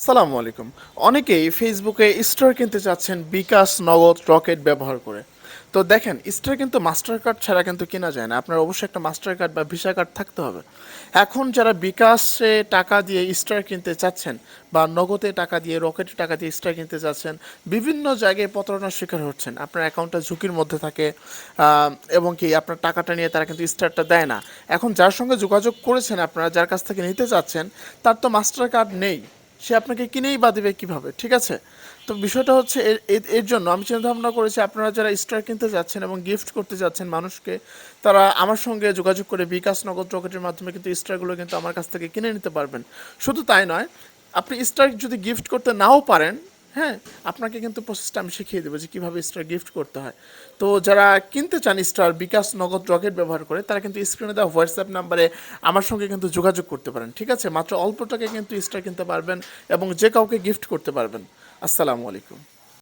আসসালামু আলাইকুম। অনেকেই ফেসবুকে স্টার কিনতে চাচ্ছেন বিকাশ নগদ রকেট ব্যবহার করে। তো দেখেন, স্টার কিন্তু মাস্টার কার্ড ছাড়া কিন্তু কেনা যায় না। আপনার অবশ্যই একটা মাস্টার কার্ড বা ভিসা কার্ড থাকতে হবে। এখন যারা বিকাশে টাকা দিয়ে স্টার কিনতে চাচ্ছেন বা নগদে টাকা দিয়ে, রকেটে টাকা দিয়ে স্টার কিনতে চাচ্ছেন, বিভিন্ন জায়গায় প্রতারণার শিকার হচ্ছেন। আপনার অ্যাকাউন্টটা ঝুঁকির মধ্যে থাকে এবং কি আপনার টাকাটা নিয়ে তারা কিন্তু স্টারটা দেয় না। এখন যার সঙ্গে যোগাযোগ করেছেন আপনারা, যার কাছ থেকে নিতে চাচ্ছেন, তার তো মাস্টার কার্ড নেই। সে আপনাকে কিনেই বা দেবে কীভাবে, ঠিক আছে? তো বিষয়টা হচ্ছে এর- জন্য আমি চিন্তা ভাবনা করেছি আপনারা যারা স্টার কিনতে যাচ্ছেন এবং গিফট করতে যাচ্ছেন মানুষকে, তারা আমার সঙ্গে যোগাযোগ করে বিকাশ নগদ রকেটের মাধ্যমে কিন্তু স্টারগুলো কিন্তু আমার কাছ থেকে কিনে নিতে পারবেন। শুধু তাই নয়, আপনি স্টার যদি গিফট করতে নাও পারেন হ্যাঁ আপনাকে কিন্তু প্রসেসটা আমি শিখিয়ে দেবো যে কীভাবে স্টার গিফট করতে হয়। তো যারা কিনতে চান স্টার বিকাশ নগদ রকেট ব্যবহার করে, তারা কিন্তু স্ক্রিনে দেওয়া হোয়াটসঅ্যাপ নাম্বারে আমার সঙ্গে কিন্তু যোগাযোগ করতে পারেন, ঠিক আছে? মাত্র অল্প টাকায় কিন্তু স্টার কিনতে পারবেন এবং যে কাউকে গিফট করতে পারবেন। আসসালামু আলাইকুম।